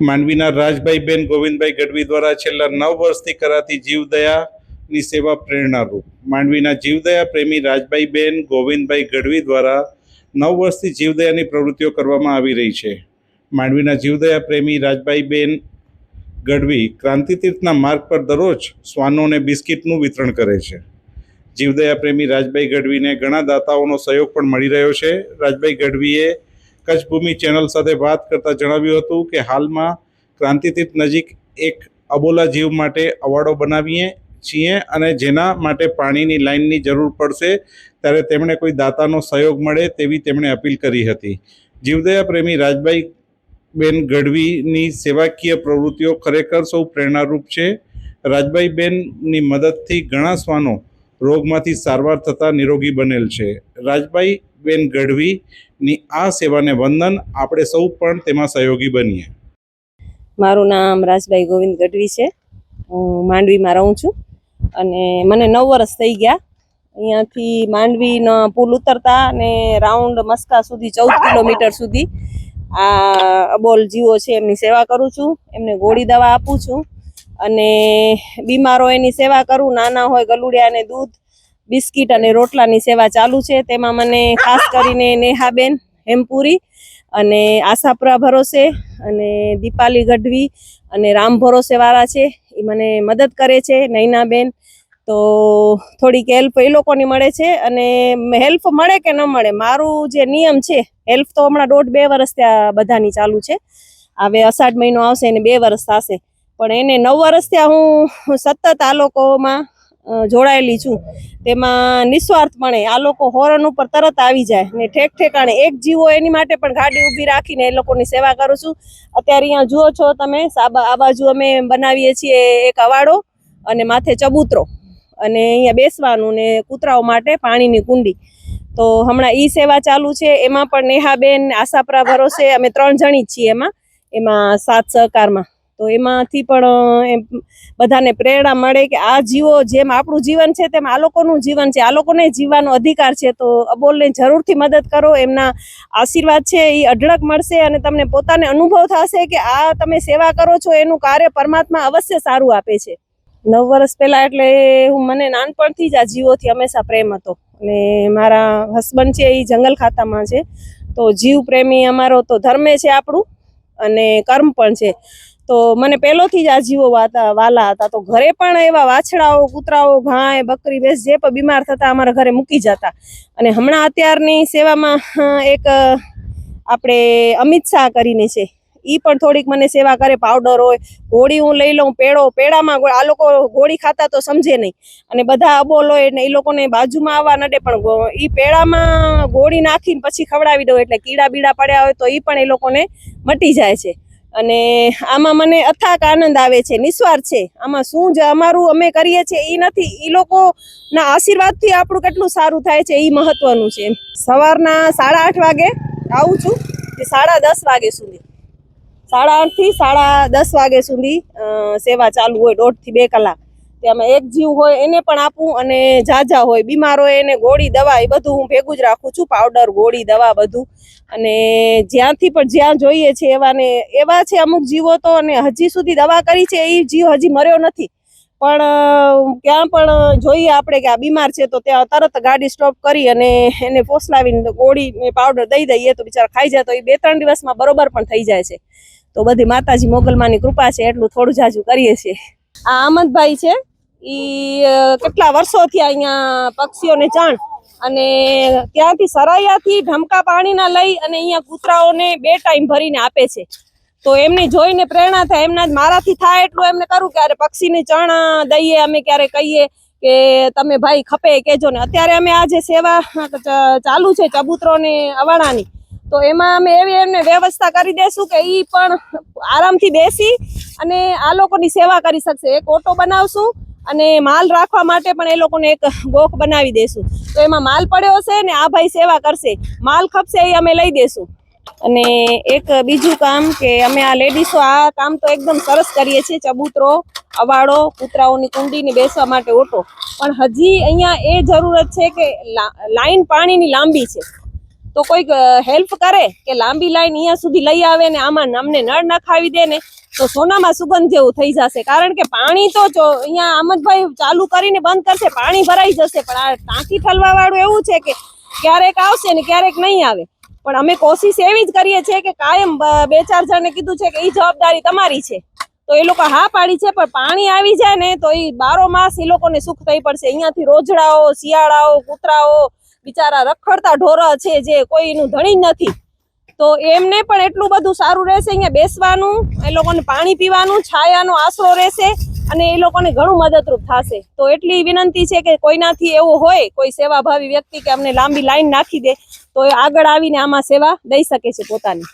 માંડવીના રાજભાઈબેન ગોવિંદભાઈ ગઢવી દ્વારા છેલ્લા નવ વર્ષથી કરાતી જીવદયાની સેવા પ્રેરણારૂપ. માંડવીના જીવદયા પ્રેમી રાજભાઈબેન ગોવિંદભાઈ ગઢવી દ્વારા નવ વર્ષથી જીવદયાની પ્રવૃત્તિઓ કરવામાં આવી રહી છે. માંડવીના જીવદયા પ્રેમી રાજભાઈબેન ગઢવી ક્રાંતિતીર્થના માર્ગ પર દરરોજ શ્વાનોને બિસ્કિટનું વિતરણ કરે છે. જીવદયા પ્રેમી રાજભાઈ ગઢવીને ઘણા દાતાઓનો સહયોગ પણ મળી રહ્યો છે. રાજભાઈ ગઢવીએ કચ્છ ભૂમિ ચેનલ સાથે વાત કરતાં જણાવ્યું હતું કે હાલમાં ક્રાંતિતીર્થ નજીક એક અબોલા જીવ માટે અવાડો બનાવીએ છીએ અને જેના માટે પાણીની લાઇનની જરૂર પડશે ત્યારે તેમણે કોઈ દાતાનો સહયોગ મળે તેવી તેમણે અપીલ કરી હતી. જીવદયા પ્રેમી રાજભાઈ બેન ગઢવીની સેવાકીય પ્રવૃત્તિઓ ખરેખર સૌ પ્રેરણારૂપ છે. રાજભાઈ બેનની મદદથી ઘણા શ્વાનો રોગમાંથી સારવાર થતાં નિરોગી બનેલ છે. રાજભાઈ બેન ગઢવીની આ સેવાને વંદન આપણે સૌ પણ તેમાં સહયોગી બનીએ. મારું નામ રાજભાઈ ગોવિંદ ગઢવી છે. હું માંડવીમાં રહું છું. અને મને નવ વર્ષ થઈ ગયા. અહીંયાથી માંડવીનો પુલ ઉતરતા અને રાઉન્ડ મસ્કા સુધી ચૌદ કિલોમીટર સુધી આ અબોલ જીવો છે એમની સેવા કરું છું. એમને ગોળી દવા આપું છું. અને બીમારો એની સેવા કરું. નાના હોય ગલુડિયાને દૂધ બિસ્કિટ અને રોટલાની સેવા ચાલુ છે. તેમાં મને ખાસ કરીને નેહાબેન હેમપુરી અને આશાપુરા ભરોસે અને દીપાલી ગઢવી અને રામ ભરોસેવાળા છે. એ મને મદદ કરે છે નૈનાબેન. તો થોડીક હેલ્પ એ લોકોની મળે છે અને હેલ્પ મળે કે ન મળે, મારું જે નિયમ છે હેલ્પ તો હમણાં દોઢ બે વર્ષ ત્યાં બધાની ચાલુ છે. હવે અષાઢ મહિનો આવશે અને બે વર્ષ થશે. પણ એને નવ વર્ષ ત્યાં હું સતત આ લોકોમાં જોડાયેલી છું. તેમાં નિસ્વાર્થપણે આ લોકો હોરન ઉપર તરત આવી જાય ને ઠેક ઠેકાણે એક જીવો એની માટે પણ ગાડી ઊભી રાખીને એ લોકોની સેવા કરું છું. અત્યારે અહીંયા જુઓ છો તમે, આ બાજુ અમે બનાવીએ છીએ એક અવાડો અને માથે ચબૂતરો અને અહીંયા બેસવાનું ને કૂતરાઓ માટે પાણીની કુંડી. તો હમણાં ઈ સેવા ચાલુ છે, એમાં પણ નેહાબેન આશાપરા ભરોસે અમે ત્રણ જણી છીએ એમાં. એમાં સાત સહકારમાં. તો એમાંથી પણ બધાને પ્રેરણા મળે કે આ જીવો જેમ આપણું જીવન છે તેમ આ લોકોનું જીવન છે, આ લોકોને જીવવાનો અધિકાર છે. તો અબોલને જરૂરથી મદદ કરો, એમના આશીર્વાદ છે એ અઢળક મળશે અને તમને પોતાને અનુભવ થશે કે આ તમે સેવા કરો છો, એનું કાર્ય પરમાત્મા અવશ્ય સારું આપે છે. નવ વર્ષ પહેલાં એટલે હું મને નાનપણથી જ આ જીવોથી હંમેશા પ્રેમ હતો. અને મારા હસબન્ડ છે એ જંગલ ખાતામાં છે. તો જીવ પ્રેમી અમારો તો ધર્મે છે આપણું અને કર્મ પણ છે. તો મને પહેલોથી જ આ જીવો વાલા હતા. તો ઘરે પણ એવા વાછડાઓ, કૂતરાઓ, ગાય, બકરી, ભેંસ જે પણ બીમાર થતા અમારા ઘરે મૂકી જતા. અને હમણાં અત્યારની સેવામાં એક આપણે અમિત શાહ કરીને છે. એ પણ થોડીક મને સેવા કરે, પાવડર હોય, ગોળી હું લઈ લઉં, પેડો, પેડામાં આ લોકો ગોળી ખાતા તો સમજે નહીં. અને બધા અબોલ હોય ને એ લોકોને બાજુમાં આવવા નડે, પણ એ પેડામાં ગોળી નાખીને પછી ખવડાવી દઉં. એટલે કીડા બીડા પડ્યા હોય તો એ પણ એ લોકોને મટી જાય છે. અને આમાં મને અથાક આનંદ આવે છે, નિસ્વાર્થ છે. આમાં શું જ અમારું અમે કરીએ છીએ એ નથી. એ લોકોના આશીર્વાદથી આપણું કેટલું સારું થાય છે એ મહત્વનું છે. સવારના સાડા આઠ વાગે આવું છું તે સાડા દસ વાગે સુધી. સાડા આઠથી સાડા દસ વાગે સુધી સેવા ચાલુ હોય દોઢથી બે કલાક. તેમાં એક જીવ હોય એને પણ આપું અને ઝાઝા હોય, બીમાર હોય એને ગોળી, દવા, એ બધું હું ભેગું જ રાખું છું પાવડર ગોળી, દવા બધું. અને જ્યાંથી પણ જ્યાં જોઈએ છે એવાને, એવા છે અમુક જીવો તો અને હજી સુધી દવા કરી છે, એ જીવ હજી મર્યો નથી. પણ ક્યાં પણ જોઈએ આપણે કે આ બીમાર છે તો ત્યાં તરત ગાડી સ્ટોપ કરી અને એને ફોસલાવીને ગોળી પાવડર દઈ દઈએ તો બિચારા ખાઈ જાય તો એ બે ત્રણ દિવસમાં બરોબર પણ થઈ જાય છે. તો બધી માતાજી મોગલમાની કૃપા છે, એટલું થોડું જાજુ કરીએ છીએ. આ આમદભાઈ છે. ઈ કેટલા વર્ષોથી અહીંયા પક્ષીઓને જાણ અને ત્યાંથી સરાયાથી ઢમકા પાણીના લઈ અને અહીંયા કૂતરાઓને બે ટાઈમ ભરીને આપે છે. તો એમની જોઈને પ્રેરણા થાય, એમના જ મારાથી થાય એટલું એમને કરું ક્યારે પક્ષીને ચણ દઈએ, અમે ક્યારે કહીએ કે તમે ભાઈ ખપે કેજો ને. અત્યારે અમે આ જે સેવા ચાલુ છે ચબૂતરોને અવાણાની, તો એમાં અમે એવી એમને વ્યવસ્થા કરી દેશું કે એ પણ આરામથી બેસી અને આ લોકોની સેવા કરી શકશે. એક ઓટો બનાવશું અને માલ રાખવા માટે પણ એ લોકોને એક ગોખ બનાવી દેશું. તો એમાં માલ પડ્યો હશે ને આ ભાઈ સેવા કરશે. માલ ખપશે એ અમે લઈ દેશું. અને એક બીજું કામ કે અમે આ લેડીસો આ કામ તો એકદમ સરસ કરીએ છીએ. ચબૂતરો, અવાડો, કૂતરાઓની કુંડીને બેસવા માટે ઓટો. પણ હજી અહીંયા એ જરૂરત છે કે લાઈન પાણીની લાંબી છે. તો કોઈક હેલ્પ કરે કે લાંબી લાઈન અહીંયા સુધી લઈ આવે ને આમાં અમને નળ નખાવી દે ને, તો સોનામાં સુગંધ જેવું થઈ જશે. કારણ કે પાણી તો અહીંયા અમદભાઈ ચાલુ કરીને બંધ કરશે, પાણી ભરાઈ જશે. પણ આ ટાંકી ઠલવા વાળું એવું છે કે ક્યારેક આવશે ને ક્યારેક નહીં આવે. પણ અમે કોશિશ એવી જ કરીએ છીએ કે કાયમ બે ચાર જણને કીધું છે કે એ જવાબદારી તમારી છે. તો એ લોકો હા પાડી છે, પણ પાણી આવી જાય ને તો એ બારો માસ એ લોકોને સુખ થઈ પડશે. અહીંયાથી રોજડાઓ, શિયાળાઓ, કૂતરાઓ બિચારા રખડતા ઢોર છે જે કોઈનું ધણી નથી. તો એમને પણ એટલું બધું સારું રહેશે અહીંયા બેસવાનું, એ લોકોને પાણી પીવાનું, છાયાનો આશરો રહેશે અને એ લોકોને ઘણું મદદરૂપ થશે. તો એટલી વિનંતી છે કે કોઈનાથી એવું હોય, કોઈ સેવાભાવી વ્યક્તિ કે અમને લાંબી લાઈન નાખી દે, તો એ આગળ આવીને આમાં સેવા દઈ શકે છે પોતાની.